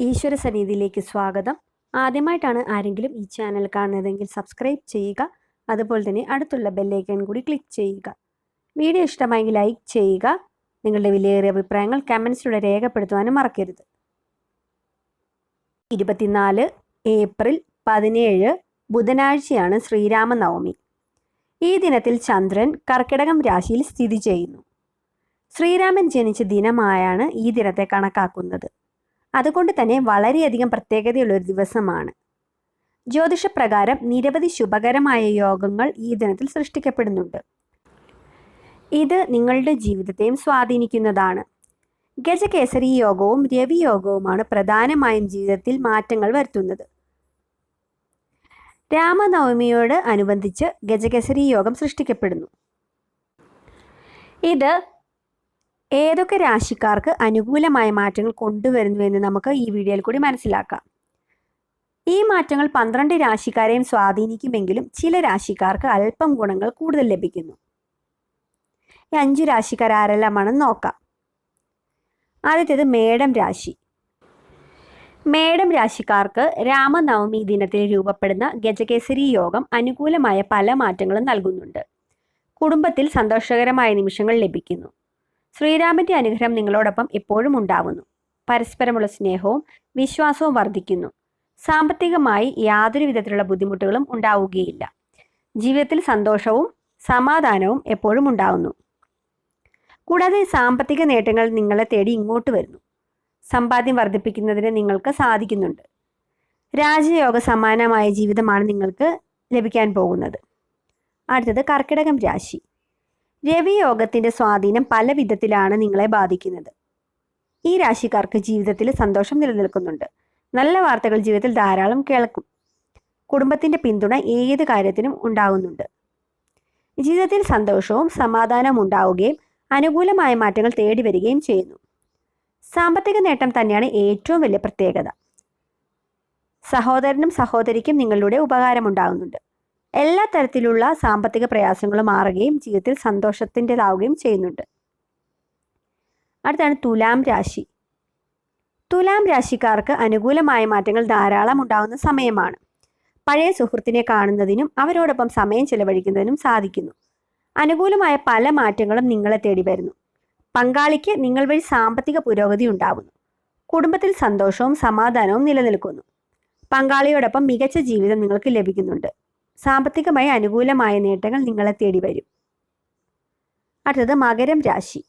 ഈശ്വര സന്നിധിയിലേക്ക് സ്വാഗതം. ആദ്യമായിട്ടാണ് ആരെങ്കിലും ഈ ചാനൽ കാണുന്നതെങ്കിൽ സബ്സ്ക്രൈബ് ചെയ്യുക. അതുപോലെ തന്നെ അടുത്തുള്ള ബെല്ലൈക്കൺ കൂടി ക്ലിക്ക് ചെയ്യുക. വീഡിയോ ഇഷ്ടമായെങ്കിൽ ലൈക്ക് ചെയ്യുക. നിങ്ങളുടെ വിലയേറിയ അഭിപ്രായങ്ങൾ കമൻസിലൂടെ രേഖപ്പെടുത്തുവാനും മറക്കരുത്. ഇരുപത്തിനാല് ഏപ്രിൽ പതിനേഴ് ബുധനാഴ്ചയാണ് ശ്രീരാമനവമി. ഈ ദിനത്തിൽ ചന്ദ്രൻ കർക്കിടകം രാശിയിൽ സ്ഥിതി ചെയ്യുന്നു. ശ്രീരാമൻ ജനിച്ച ദിനമായാണ് ഈ ദിനത്തെ കണക്കാക്കുന്നത്. അതുകൊണ്ട് തന്നെ വളരെയധികം പ്രത്യേകതയുള്ള ഒരു ദിവസമാണ്. ജ്യോതിഷപ്രകാരം നിരവധി ശുഭകരമായ യോഗങ്ങൾ ഈ ദിനത്തിൽ സൃഷ്ടിക്കപ്പെടുന്നുണ്ട്. ഇത് നിങ്ങളുടെ ജീവിതത്തെയും സ്വാധീനിക്കുന്നതാണ്. ഗജകേസരി യോഗവും രവി യോഗവുമാണ് പ്രധാനമായും ജീവിതത്തിൽ മാറ്റങ്ങൾ വരുത്തുന്നത്. രാമനവമിയോട് അനുബന്ധിച്ച് ഗജകേസരി യോഗം സൃഷ്ടിക്കപ്പെടുന്നു. ഇത് ഏതൊക്കെ രാശിക്കാർക്ക് അനുകൂലമായ മാറ്റങ്ങൾ കൊണ്ടുവരുന്നു എന്ന് നമുക്ക് ഈ വീഡിയോയിൽ കൂടി മനസ്സിലാക്കാം. ഈ മാറ്റങ്ങൾ പന്ത്രണ്ട് രാശിക്കാരെയും സ്വാധീനിക്കുമെങ്കിലും ചില രാശിക്കാർക്ക് അല്പം ഗുണങ്ങൾ കൂടുതൽ ലഭിക്കുന്നു. ഈ അഞ്ച് രാശിക്കാർ ആരെല്ലാമാണെന്ന് നോക്കാം. ആദ്യത്തേത് മേടം രാശി. മേടം രാശിക്കാർക്ക് രാമനവമി ദിനത്തിൽ രൂപപ്പെടുന്ന ഗജകേസരി യോഗം അനുകൂലമായ പല മാറ്റങ്ങളും നൽകുന്നുണ്ട്. കുടുംബത്തിൽ സന്തോഷകരമായ നിമിഷങ്ങൾ ലഭിക്കുന്നു. ശ്രീരാമന്റെ അനുഗ്രഹം നിങ്ങളോടൊപ്പം എപ്പോഴും ഉണ്ടാവുന്നു. പരസ്പരമുള്ള സ്നേഹവും വിശ്വാസവും വർദ്ധിക്കുന്നു. സാമ്പത്തികമായി യാതൊരു വിധത്തിലുള്ള ബുദ്ധിമുട്ടുകളും ഉണ്ടാവുകയില്ല. ജീവിതത്തിൽ സന്തോഷവും സമാധാനവും എപ്പോഴും ഉണ്ടാവുന്നു. കൂടാതെ സാമ്പത്തിക നേട്ടങ്ങൾ നിങ്ങളെ തേടി ഇങ്ങോട്ട് വരുന്നു. സമ്പാദ്യം വർദ്ധിപ്പിക്കുന്നതിന് നിങ്ങൾക്ക് സാധിക്കുന്നുണ്ട്. രാജയോഗ സമാനമായ ജീവിതമാണ് നിങ്ങൾക്ക് ലഭിക്കാൻ പോകുന്നത്. അടുത്തത് കർക്കിടകം രാശി. രവിയോഗത്തിന്റെ സ്വാധീനം പല വിധത്തിലാണ് നിങ്ങളെ ബാധിക്കുന്നത്. ഈ രാശിക്കാർക്ക് ജീവിതത്തിൽ സന്തോഷം നിലനിൽക്കുന്നുണ്ട്. നല്ല വാർത്തകൾ ജീവിതത്തിൽ ധാരാളം കേൾക്കും. കുടുംബത്തിന്റെ പിന്തുണ ഏത് കാര്യത്തിനും ഉണ്ടാകുന്നുണ്ട് ജീവിതത്തിൽ സന്തോഷവും സമാധാനവും ഉണ്ടാവുകയും അനുകൂലമായ മാറ്റങ്ങൾ തേടി വരികയും ചെയ്യുന്നു. സാമ്പത്തിക നേട്ടം തന്നെയാണ് ഏറ്റവും വലിയ പ്രത്യേകത. സഹോദരനും സഹോദരിക്കും നിങ്ങളുടെ ഉപകാരമുണ്ടാകുന്നുണ്ട് എല്ലാ തരത്തിലുള്ള സാമ്പത്തിക പ്രയാസങ്ങളും മാറുകയും ജീവിതത്തിൽ സന്തോഷത്തിന്റെതാവുകയും ചെയ്യുന്നുണ്ട്. അടുത്താണ് തുലാം രാശി. തുലാം രാശിക്കാർക്ക് അനുകൂലമായ മാറ്റങ്ങൾ ധാരാളം ഉണ്ടാകുന്ന സമയമാണ്. പഴയ സുഹൃത്തിനെ കാണുന്നതിനും അവരോടൊപ്പം സമയം ചെലവഴിക്കുന്നതിനും സാധിക്കുന്നു. അനുകൂലമായ പല മാറ്റങ്ങളും നിങ്ങളെ തേടി വരുന്നു. പങ്കാളിക്ക് നിങ്ങൾ വഴി സാമ്പത്തിക പുരോഗതി ഉണ്ടാകുന്നു കുടുംബത്തിൽ സന്തോഷവും സമാധാനവും നിലനിൽക്കുന്നു. പങ്കാളിയോടൊപ്പം മികച്ച ജീവിതം നിങ്ങൾക്ക് ലഭിക്കുന്നുണ്ട്. സാമ്പത്തികമായി അനുകൂലമായ നേട്ടങ്ങൾ നിങ്ങളെ തേടി വരും. അടുത്തത് മകരം രാശി.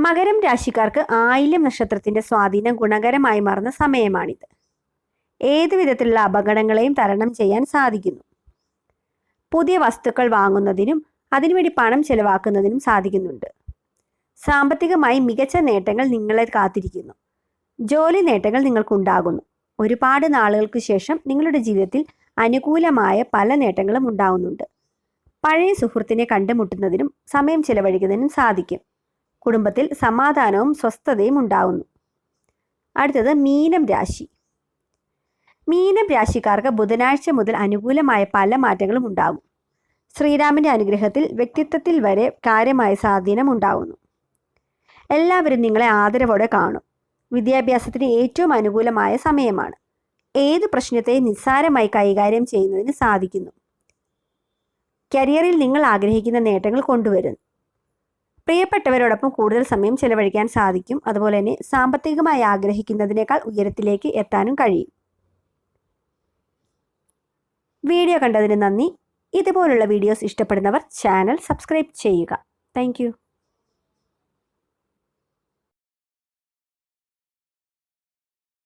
മകരം രാശിക്കാർക്ക് ആയില്യം നക്ഷത്രത്തിന്റെ സ്വാധീനം ഗുണകരമായി മാറുന്ന സമയമാണിത്. ഏതു വിധത്തിലുള്ള അപകടങ്ങളെയും തരണം ചെയ്യാൻ സാധിക്കുന്നു. പുതിയ വസ്തുക്കൾ വാങ്ങുന്നതിനും അതിനുവേണ്ടി പണം ചെലവാക്കുന്നതിനും സാധിക്കുന്നുണ്ട്. സാമ്പത്തികമായി മികച്ച നേട്ടങ്ങൾ നിങ്ങളെ കാത്തിരിക്കുന്നു. ജോലി നേട്ടങ്ങൾ നിങ്ങൾക്കുണ്ടാകുന്നു. ഒരുപാട് നാളുകൾക്ക് ശേഷം നിങ്ങളുടെ ജീവിതത്തിൽ അനുകൂലമായ പല നേട്ടങ്ങളും ഉണ്ടാവുന്നുണ്ട്. പഴയ സുഹൃത്തിനെ കണ്ടുമുട്ടുന്നതിനും സമയം ചിലവഴിക്കുന്നതിനും സാധിക്കും. കുടുംബത്തിൽ സമാധാനവും സ്വസ്ഥതയും ഉണ്ടാവുന്നു. അടുത്തത് മീനം രാശി. മീനം രാശിക്കാർക്ക് ബുധനാഴ്ച മുതൽ അനുകൂലമായ പല മാറ്റങ്ങളും ഉണ്ടാകും ശ്രീരാമന്റെ അനുഗ്രഹത്തിൽ വ്യക്തിത്വത്തിൽ വരെ കാര്യമായ സ്വാധീനം ഉണ്ടാവുന്നു. എല്ലാവരും നിങ്ങളെ ആദരവോടെ കാണും. വിദ്യാഭ്യാസത്തിന് ഏറ്റവും അനുകൂലമായ സമയമാണ്. ഏത് പ്രശ്നത്തെ നിസ്സാരമായി കൈകാര്യം ചെയ്യുന്നതിന് സാധിക്കുന്നു. കരിയറിൽ നിങ്ങൾ ആഗ്രഹിക്കുന്ന നേട്ടങ്ങൾ കൊണ്ടുവരുന്നു. പ്രിയപ്പെട്ടവരോടൊപ്പം കൂടുതൽ സമയം ചെലവഴിക്കാൻ സാധിക്കും. അതുപോലെ തന്നെ സാമ്പത്തികമായി ആഗ്രഹിക്കുന്നതിനേക്കാൾ ഉയരത്തിലേക്ക് എത്താനും കഴിയും. വീഡിയോ കണ്ടതിന് നന്ദി. ഇതുപോലുള്ള വീഡിയോസ് ഇഷ്ടപ്പെടുന്നവർ ചാനൽ സബ്സ്ക്രൈബ് ചെയ്യുക. താങ്ക്